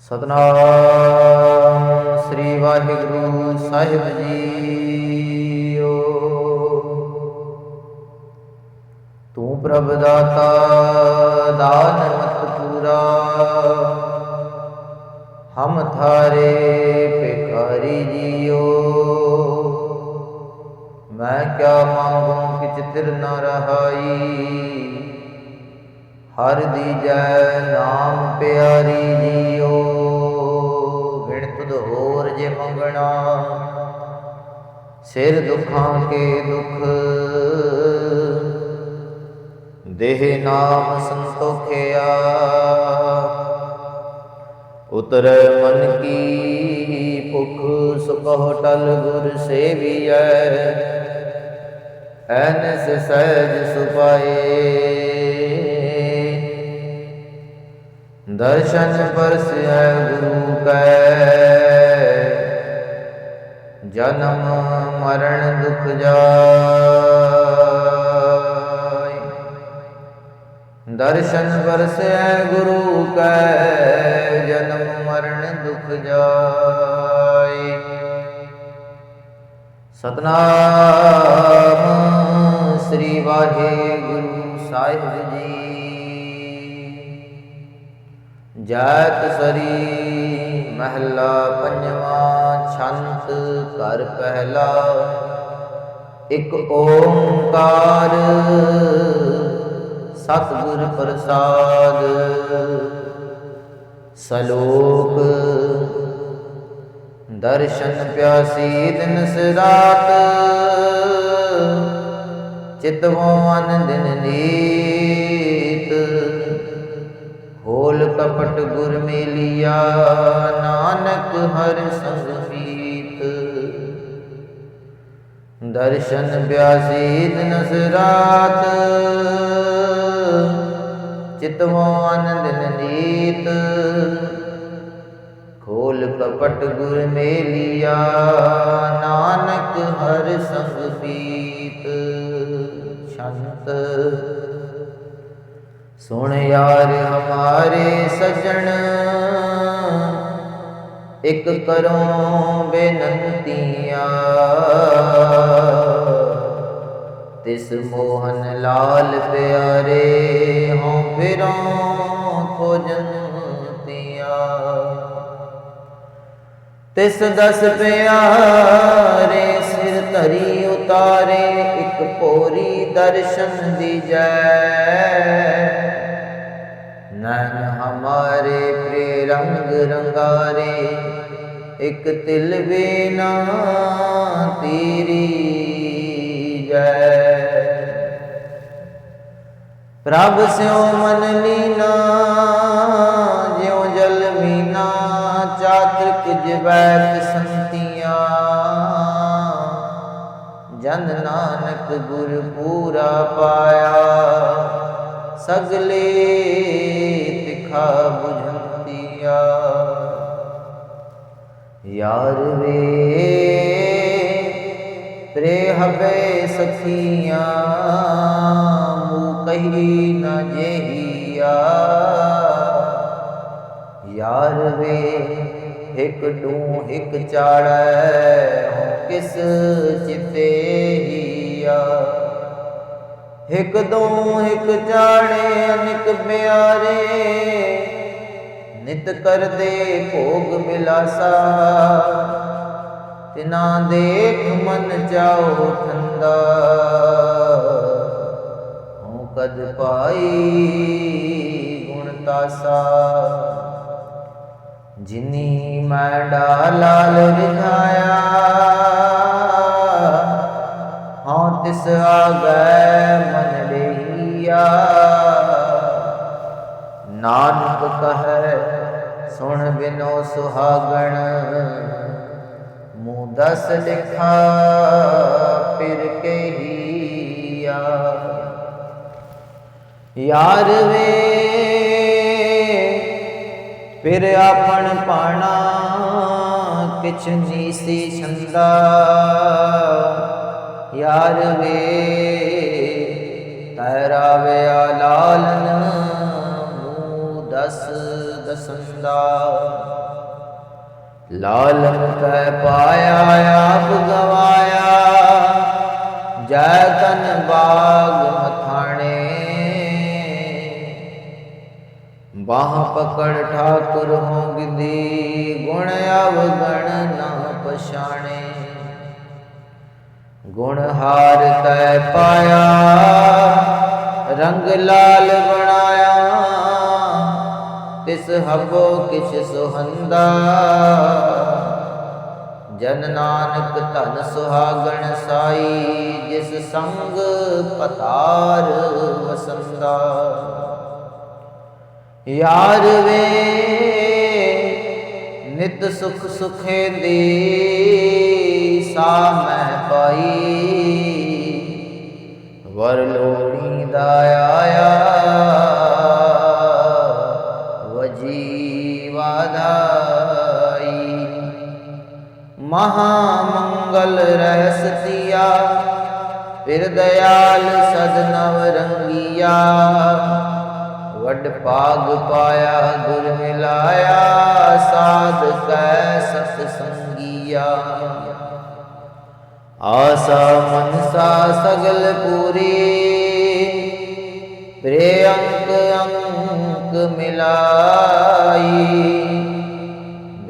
ਸਤਨਾਮ ਸ੍ਰੀ ਵਾਹਿਗੁਰੂ ਸਾਹਿਬ ਜੀਓ। ਤੂੰ ਪ੍ਰਭ ਦਾਤਾ ਦਾਨ ਮਤ ਪੂਰਾ। ਹਮ ਥਾਰੇ ਭਿਖਾਰੀ ਜੀਓ। ਮੈਂ ਕਿਆ ਮੰਗੂ ਕਿਛ ਤਿਰ ਨ ਰਹਾਈ। ਹਰ ਦੀਜੈ ਨਾਮ ਪਿਆਰੀ ਜੀਓ ਵਿਣ ਹੋਰ ਜੇ ਮੰਗਣਾ। ਸਿਰ ਦੁਖਾਂ ਕੇ ਦੁਖ, ਦੇਹ ਨਾਮ ਸੰਤੋਖਿਆ। ਉਤਰ ਮਨ ਕੀ ਭੁਖ ਸੁਖੋ ਟਲ ਗੁਰ ਸੇਵੀਐ। ਐਨਸ ਸਹਿਜ ਸੁਪਾਏ ਦਰਸ਼ਨ ਪਰਸੈ ਗੁਰੂ ਕੈ। ਜਨਮ ਮਰਨ ਦੁਖ ਜਾਇ ਦਰਸ਼ਨ ਪਰਸੈ ਗੁਰੂ ਕੈ, ਜਨਮ ਮਰਨ ਦੁਖ ਜਾਇ ਸਤਨਾਮ ਸ੍ਰੀ ਵਾਹਿਗੁਰੂ ਸਾਹਿਬ ਜੀ। ਜਾਤ ਸਰੀ ਮਹਲਾ ਪੰਜਵਾਂ ਛੰਤ ਘਰ ਪਹਿਲਾ। ਇੱਕ ਓੰਕਾਰ ਸਤਿਗੁਰ ਪ੍ਰਸਾਦ। ਸਲੋਕ ਦਰਸ਼ਨ ਪਿਆਸੀ ਦਿਨ ਸਰਾਤ। ਚਿਤਵੋ ਅਨ ਦਿਨ ਨੀਤ ਕਪਟ ਗੁਰ ਮੇਲਿਆ, ਨਾਨਕ ਹਰ ਸੰਗ ਮੀਤ। ਦਰਸ਼ਨ ਬਿਆਸੀ ਦਿਨਸ ਚਿਤਵੋ ਅਨ ਦਿਨ ਨੀਤ ਖੋਲ ਕਪਟ ਗੁਰ ਮੇਲਿਆ, ਨਾਨਕ ਹਰ ਸੰਗ ਪੀਤ ਸੁਣ ਯਾਰ ਹਮਾਰੇ ਸਜਣ। ਇੱਕ ਕਰੋ ਬੇਨੰਤੀਆਂ। ਤਿਸ ਮੋਹਨ ਲਾਲ ਪਿਆਰੇ ਹੋਂ ਫਿਰੋਂ ਖੋਜੰਤੀਆਂ। ਤਿਸ ਦਸ ਪਿਆਰੇ ਸਿਰ ਧਰੀ ਉਤਾਰੇ, ਇੱਕ ਪੋਰੀ ਦਰਸ਼ਨ ਦੀ ਜੈ। ਰੰਗ ਰੰਗਾਰੇ, ਇਕ ਤਿਲ ਵੀ ਤੇਰੀ ਜੈ। ਪ੍ਰਭ ਸਿਉ ਮਨ ਲੀਨਾ, ਜਿਉ ਜਲ ਮੀਨਾ, ਚਾਤ੍ਰਿਕ ਜਿਵੈ ਸੰਤੀਆਂ। ਜਨ ਨਾਨਕ ਗੁਰ ਪੂਰਾ ਪਾਇਆ, ਸਗਲੇ ਤਿਖਾ ਬੁਝ ਬੁਝੰਤੀਆ ਯਾਰ ਵੇ ਪ੍ਰੇ ਹਵੇ ਸਖੀਆਂ ਮੂ ਕਹੀ ਨਾ ਜੇਹੀਆ। ਯਾਰ ਵੇ, ਇੱਕ ਡੂ ਇੱਕ ਚਾੜੈ ਕਿਸ ਚਿਤੇ ਹੀਆ। ਇਕ ਦੋ ਇੱਕ ਚਾੜੇ, ਅਨਿਕ ਪਿਆਰੇ ਨਿਤ ਕਰਦੇ ਭੋਗ ਮਿਲਾਸਾ। ਤਿਨਾ ਦੇਖ ਮਨ ਜਾਓ ਠੰਡਾ। ਹਉ ਕਦ ਪਾਈ ਗੁਣ ਤਾਸਾ। ਜਿਨੀ ਮੈਂ ਡਾਲਾਲ ਰਿਧਾਇਆ ਹਾਂ ਤਿਸ ਆਗੈ ਮਨ ਲਈਆ। ਨਾਨਕ ਕਹੈ, ਸੁਣ ਬਿਨੋ ਸੁਹਾਗਣ। ਮੂੰ ਦਸ ਲਿਖਾ, ਫਿਰ ਕਹੀਆ ਯਾਰ ਵੇ, ਫਿਰ ਆਪਣ ਪਾਣਾ ਕਿਛ ਨੀਸੀ ਛੰਦਾ। ਯਾਰ ਵੇ ਤੈਰਾ ਵਿਆ ਲਾਲਨ ਕੈ ਪਾਇਆ, ਆਪ ਗਵਾਇਆ। ਜੈ ਤਨ ਬਾਗ ਮਥਾਣੇ ਬਾਹ ਪਕੜ ਠਾਕੁਰ ਹੋ ਗਿਦੀ ਗੁਣ ਅਵਗਣ ਨਾ ਪਛਾਣੇ। ਗੁਣ ਹਾਰ ਤੈ ਪਾਇਆ, ਰੰਗ ਲਾਲ ਬਣਾਇਆ। ਹਬੋ ਕਿਛ ਸੁਹੰਦਾ। ਜਨ ਨਾਨਕ ਧਨ ਸੁਹਾਗਣ ਸਾਈ, ਜਿਸ ਸੰਗ ਪਤਾਰ ਵਸੰਦਾ। ਯਾਰ ਵੇ, ਨਿਤ ਸੁਖ ਸੁਖੇ ਦੀ ਸਾ ਮੈਂ ਪਾਈ। ਵਰ ਲੋੜੀ ਦਾ ਮੰਗਲ ਰਹਿਸਤੀਆ ਫਿਰ ਦਇਆਲ ਸਦਨਵ ਰੰਗੀਆ। ਵੱਡ ਪਾਗ ਪਾਇਆ, ਗੁਰ ਮਿਲਾਇਆ, ਸਾਧ ਕੈ ਸਤ ਸੰਗੀਆ। ਆਸਾ ਮਨਸਾ ਸਗਲ ਪੂਰੀ ਪ੍ਰੇ ਅੰਕ ਅੰਕ ਮਿਲਾਈ।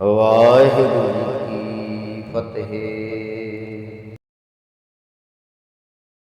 ਵਾਹਿਗੁਰੂ ਜੀ ਕੀ ਫਤਿਹ।